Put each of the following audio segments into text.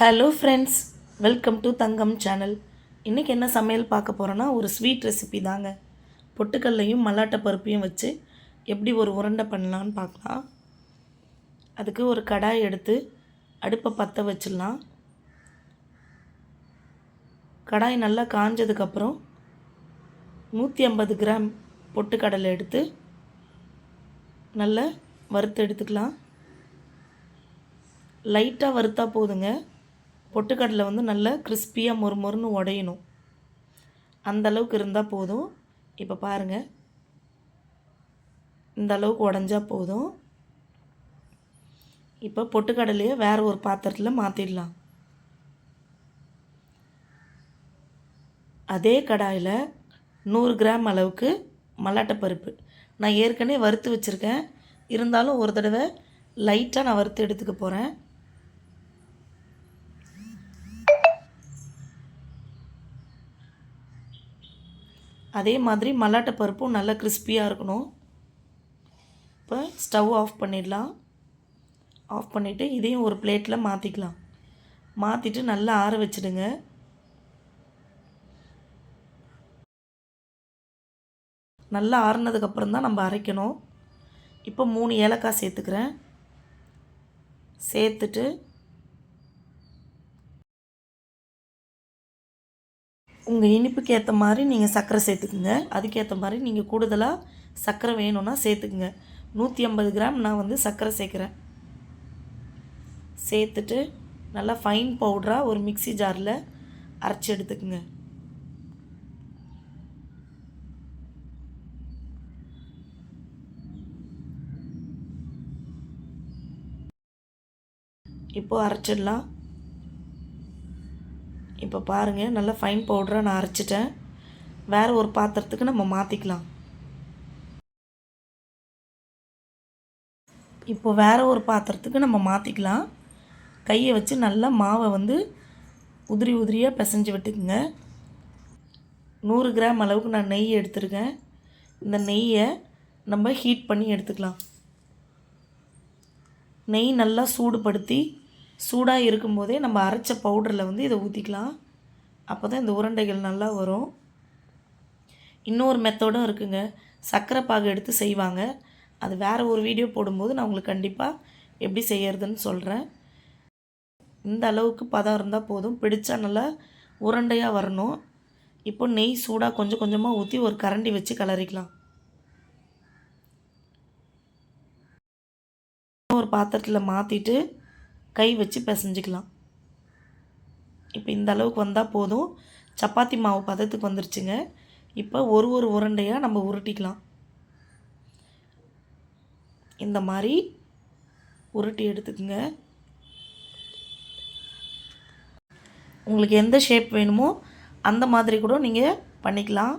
Hello friends welcome to Thangam channel இன்றைக்கி என்ன சமையல் பார்க்க போகிறோன்னா ஒரு ஸ்வீட் ரெசிபி தாங்க. பொட்டுக்கல்லையும் மல்லாட்டை பருப்பையும் வச்சு எப்படி ஒரு உருண்டை பண்ணலான்னு பார்க்கலாம். அதுக்கு ஒரு கடாய் எடுத்து அடுப்பை பற்ற வச்சிடலாம். கடாய் நல்லா காஞ்சதுக்கப்புறம் நூற்றி ஐம்பது கிராம் பொட்டுக்கடலை எடுத்து நல்லா வறுத்து எடுத்துக்கலாம். லைட்டாக வறுத்தா போதுங்க. பொட்டுக்கடலை வந்து நல்லா கிறிஸ்பியாக மொறு மொறுன்னு உடையணும். அந்த அளவுக்கு இருந்தால் போதும். இப்போ பாருங்கள் இந்த அளவுக்கு உடஞ்சா போதும். இப்போ பொட்டுக்கடலையை வேறு ஒரு பாத்திரத்தில் மாற்றிடலாம் அதே கடாயில் நூறு கிராம் அளவுக்கு மல்லாட்டைப்பருப்பு நான் ஏற்கனவே வறுத்து வச்சுருக்கேன். இருந்தாலும் ஒரு தடவை லைட்டாக நான் வறுத்து எடுத்துக்க போகிறேன் அதே மாதிரி மல்லாட்டை பருப்பும் நல்லா கிறிஸ்பியாக இருக்கணும். இப்போ ஸ்டவ் ஆஃப் பண்ணிடலாம். ஆஃப் பண்ணிவிட்டு இதையும் ஒரு பிளேட்டில் மாற்றிக்கலாம் மாற்றிட்டு நல்லா ஆற வச்சுடுங்க. நல்லா ஆறுனதுக்கப்புறம் தான் நம்ம அரைக்கணும். இப்போ மூணு ஏலக்காய் சேர்த்துக்கிறேன். சேர்த்துட்டு உங்கள் இனிப்புக்கு ஏற்ற மாதிரி நீங்கள் சர்க்கரை சேர்த்துக்குங்க. அதுக்கேற்ற மாதிரி நீங்கள் கூடுதலாக சர்க்கரை வேணும்னா சேர்த்துக்குங்க. நூற்றி ஐம்பது கிராம் நான் வந்து சர்க்கரை சேர்க்குறேன். சேர்த்துட்டு நல்லா ஃபைன் பவுடராக ஒரு மிக்சி ஜாரில் அரைச்சி எடுத்துக்குங்க. இப்போது அரைச்சிடலாம். இப்போ பாருங்கள் நல்லா ஃபைன் பவுடராக நான் அரைச்சிட்டேன். வேறு ஒரு பாத்திரத்துக்கு நம்ம மாற்றிக்கலாம் இப்போ வேறு ஒரு பாத்திரத்துக்கு நம்ம மாற்றிக்கலாம் கையை வச்சு நல்லா மாவை வந்து உதிரி உதிரியாக பிசைஞ்சு விட்டுக்குங்க. நூறு கிராம் அளவுக்கு நான் நெய் எடுத்துருக்கேன். இந்த நெய்யை நம்ம ஹீட் பண்ணி எடுத்துக்கலாம். நெய் நல்லா சூடுபடுத்தி சூடாக இருக்கும்போதே நம்ம அரைச்ச பவுடரில் வந்து இதை ஊற்றிக்கலாம். அப்போ தான் இந்த உருண்டைகள் நல்லா வரும். இன்னொரு மெத்தடும் இருக்குங்க. சர்க்கரை பாகு எடுத்து செய்வாங்க. அது வேறு ஒரு வீடியோ போடும்போது நான் உங்களுக்கு கண்டிப்பாக எப்படி செய்யறதுன்னு சொல்கிறேன் இந்த அளவுக்கு பதம் இருந்தால் போதும். பிடிச்சா நல்லா உருண்டையாக வரணும். இப்போ நெய் சூடாக கொஞ்சம் கொஞ்சமாக ஊற்றி ஒரு கரண்டி வச்சு கலரிக்கலாம். ஒரு பாத்திரத்தில் மாற்றிட்டு கை வச்சு பிசைஞ்சிக்கலாம். இப்போ இந்த அளவுக்கு வந்தால் போதும். சப்பாத்தி மாவு பதத்துக்கு வந்துருச்சுங்க. இப்போ ஒரு ஒரு உருண்டையாக நம்ம உருட்டிக்கலாம். இந்த மாதிரி உருட்டி எடுத்துக்கோங்க. உங்களுக்கு எந்த ஷேப் வேணுமோ அந்த மாதிரி கூட நீங்கள் பண்ணிக்கலாம்.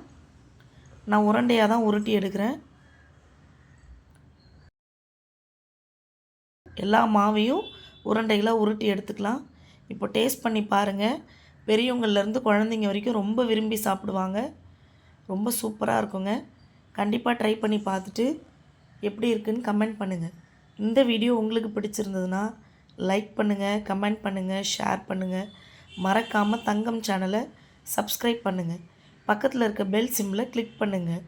நான் உருண்டையாக தான் உருட்டி எடுக்கிறேன். எல்லா மாவையும் உருண்டைகளாக உருட்டி எடுத்துக்கலாம். இப்போ டேஸ்ட் பண்ணி பாருங்கள் பெரியவங்கள்லேருந்து குழந்தைங்க வரைக்கும் ரொம்ப விரும்பி சாப்பிடுவாங்க. ரொம்ப சூப்பராக இருக்குங்க. கண்டிப்பாக ட்ரை பண்ணி பார்த்துட்டு எப்படி இருக்குன்னு கமெண்ட் பண்ணுங்கள் இந்த வீடியோ உங்களுக்கு பிடிச்சிருந்ததுன்னா லைக் பண்ணுங்கள் கமெண்ட் பண்ணுங்கள் ஷேர் பண்ணுங்கள் மறக்காமல் தங்கம் சேனலை சப்ஸ்கிரைப் பண்ணுங்கள் பக்கத்தில் இருக்க பெல் சிம்மில் கிளிக் பண்ணுங்கள்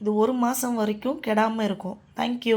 இது ஒரு மாதம் வரைக்கும் கெடாமல் இருக்கும். தேங்க்யூ